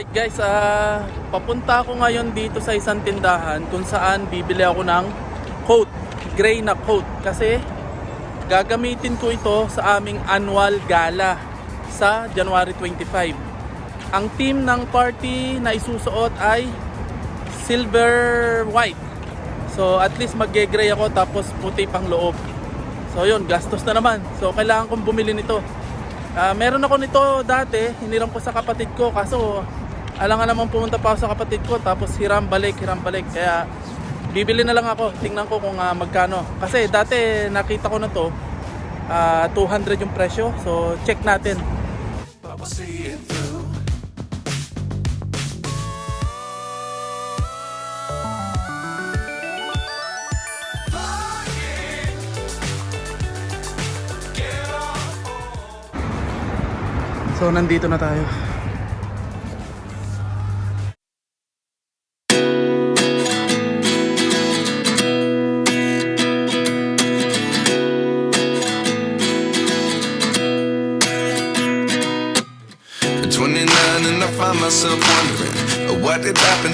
Alright guys, ah papunta ako ngayon dito sa isang tindahan kung saan bibili ako ng coat, gray na coat kasi gagamitin ko ito sa aming annual gala sa January 25. Ang team ng party na isusuot ay silver white. So at least magge-gray ako tapos puti pang loob. So yun, gastos na naman. So kailangan kong bumili nito. Ah, meron ako nito dati, hiniram ko sa kapatid ko kaso alangan naman pumunta pa ako sa kapatid ko tapos hiram balik, hiram balik. Kaya bibili na lang ako, tingnan ko kung ah, magkano. Kasi dati nakita ko na to, ah, 200 yung presyo. So check natin. So nandito na tayo.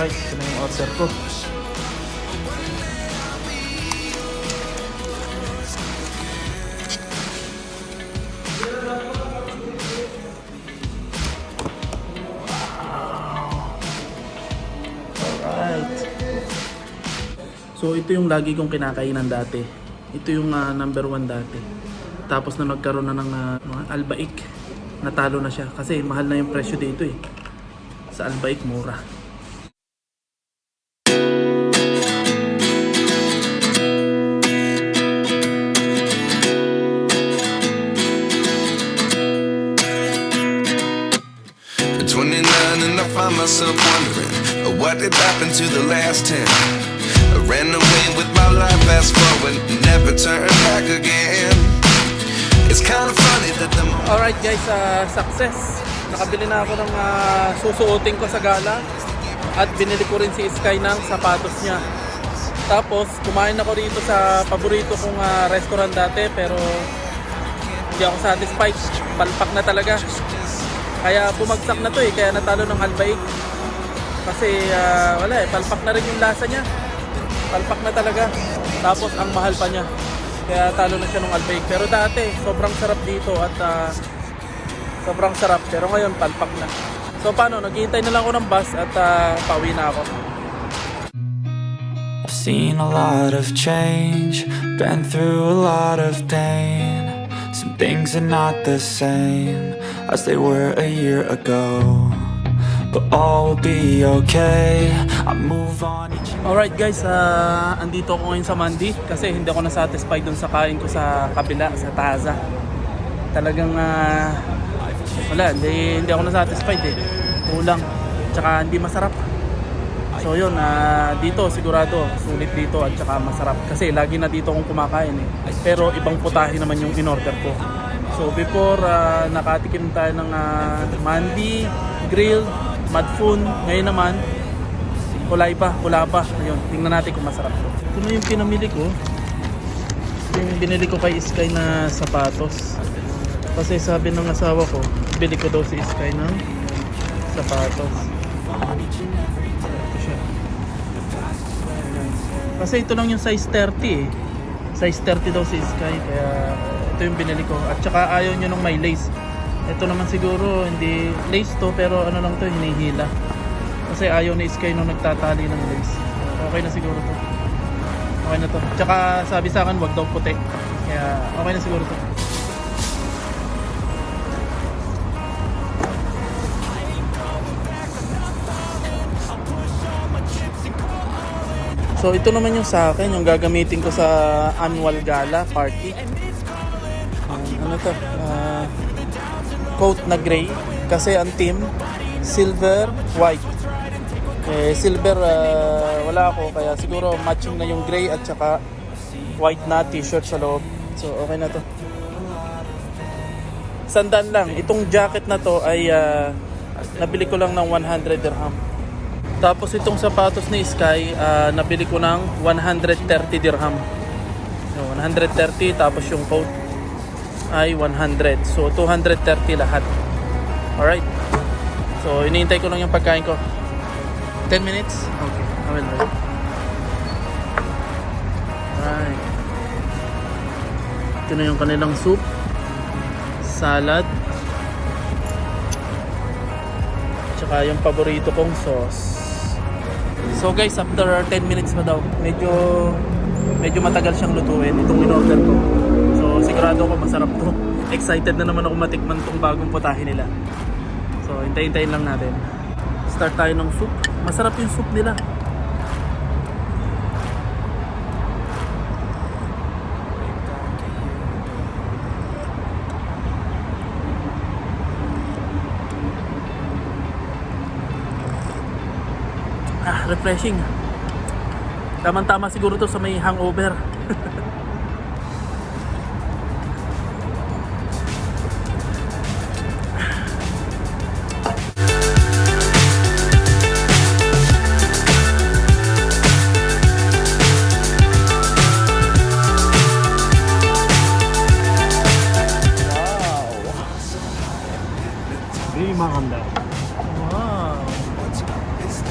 Alright, ito na yung order ko. So ito yung lagi kong kinakainan dati. Ito yung ah, number one dati. Tapos na nagkaroon na ng ah, mga albaik, natalo na siya. Kasi mahal na yung presyo dito eh. Sa albaik, mura. Alright guys, ah, success. Nakabili na ako ng ah, susuotin ko sa gala at binili ko rin si Sky ng sapatos niya. Tapos kumain ako rito sa paborito kong ah, restaurant dati pero hindi ako satisfied. Palpak na talaga. Kaya bumagsak na to eh, kaya natalo ng Albaik. Kasi ah, wala eh, palpak na rin yung lasa niya. Palpak na talaga. Tapos ang mahal pa niya. Kaya talo na siya ng Albaik. Pero dati, sobrang sarap dito at ah, sobrang sarap. Pero ngayon, palpak na. So paano, naghihintay na lang ako ng bus at ah, pauwi na ako. I've seen a lot of change, been through a lot of pain. Some things are not the same as they were a year ago. But all will be okay. I move on Alright guys, ah, andito ako ngayon sa Mandi kasi hindi ako na-satisfied dun sa kain ko sa kabila, sa Taza. Talagang ah, wala, hindi, hindi ako na-satisfied eh. Kulang. Tsaka hindi masarap. So yun, ah, dito sigurado sulit dito at tsaka masarap kasi lagi na dito akong kumakain eh. Pero ibang putahe naman yung in-order ko. So before ah, nakatikim tayo ng ah, mandi, grilled, madfun, ngayon naman kulay pa, pula pa. Ayun, tingnan natin kung masarap to. Ito na yung pinamili ko. Yung binili ko kay Sky na sapatos. Kasi sabi ng asawa ko, bili ko daw si Sky ng sapatos. Kasi ito lang yung size 30 eh. Size 30 daw si Sky, kaya ito yung binili ko. At saka ayaw nyo nung may lace. Ito naman siguro, hindi lace to, pero ano lang to, hinihila. Kasi ayaw ni Sky nung nagtatali ng lace. Okay na siguro to. Okay na to. Tsaka sabi sa akin, wag daw puti. Kaya okay na siguro to. So ito naman yung sa akin, yung gagamitin ko sa annual gala party. Um, ano to? Ah, coat na gray kasi ang team silver, white. Eh, silver ah, wala ako kaya siguro matching na yung gray at saka white na t-shirt sa loob. So okay na to. Sandan lang. Itong jacket na to ay ah, nabili ko lang ng 100 dirham. Tapos itong sapatos ni Sky, ah, nabili ko ng 130 dirham. So, 130 tapos yung coat ay 100. So 230 lahat. Alright. So iniintay ko lang yung pagkain ko. 10 minutes? Okay. I will wait. Alright. Ito na yung kanilang soup. Salad. Tsaka yung paborito kong sauce. So guys, after 10 minutes na daw, medyo medyo matagal siyang lutuin itong in-order ko. Sigurado ako masarap to. Excited na naman ako matikman tong bagong putahe nila. So hintay-hintayin lang natin. Start tayo ng soup. Masarap yung soup nila. Ah, refreshing. Tama-tama siguro to sa may hangover.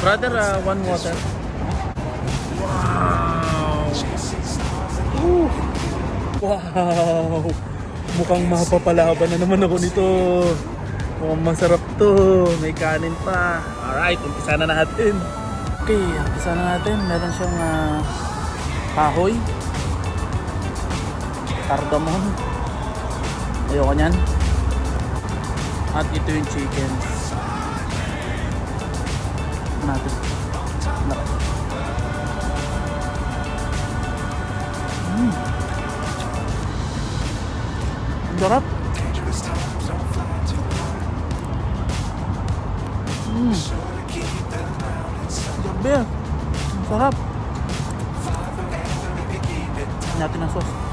Brother, uh, one water. Wow. Ooh. Wow. Mukhang mapapalaban na naman ako nito. Mukhang masarap to. May kanin pa. Alright, umpisa na natin. Okay, umpisa na natin. Meron siyang ah, kahoy. Cardamom. Ayoko niyan. At ito yung chicken natin. Na. Mm. Sarap. Mm. Gabi. Sarap. Natin ang sauce.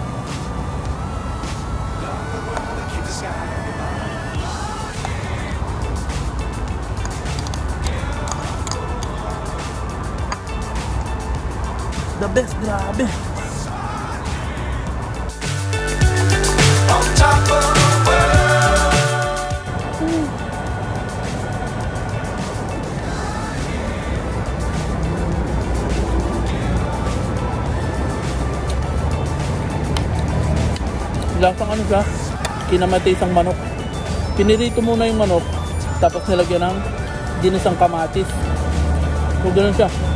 The best, grabe. On top of the world. Lasang ano siya? Kinamati isang manok. Pinirito muna yung manok, tapos nilagyan ng ginisang kamatis. So, ganun siya.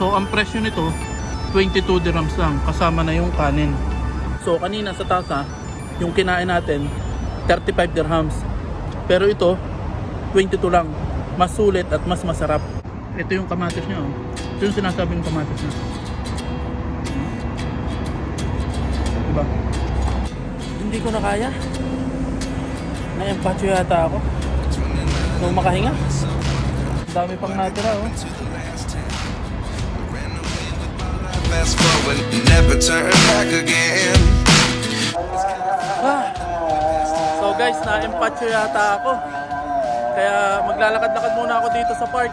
So, ang presyo nito, 22 dirhams lang, kasama na yung kanin. So, kanina sa tasa, yung kinain natin, 35 dirhams. Pero ito, 22 lang. Mas sulit at mas masarap. Ito yung kamatis niya. Oh. Ito yung sinasabing kamatis niya. Diba? Hindi ko na kaya. Na-empacho yata ako. Nung makahinga. Ang dami pang natira oh. Fast forward, never turn back again. Ah. So guys, na-empacho yata ako. Kaya maglalakad-lakad muna ako dito sa park.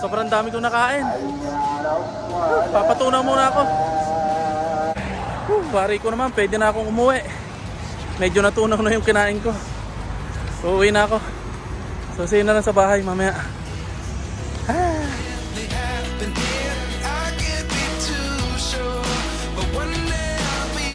Sobrang dami kong nakain. Papatunaw muna ako. Whew, pare ko naman, pwede na akong umuwi. Medyo natunaw na yung kinain ko. Uuwi na ako. So, see you na lang sa bahay mamaya.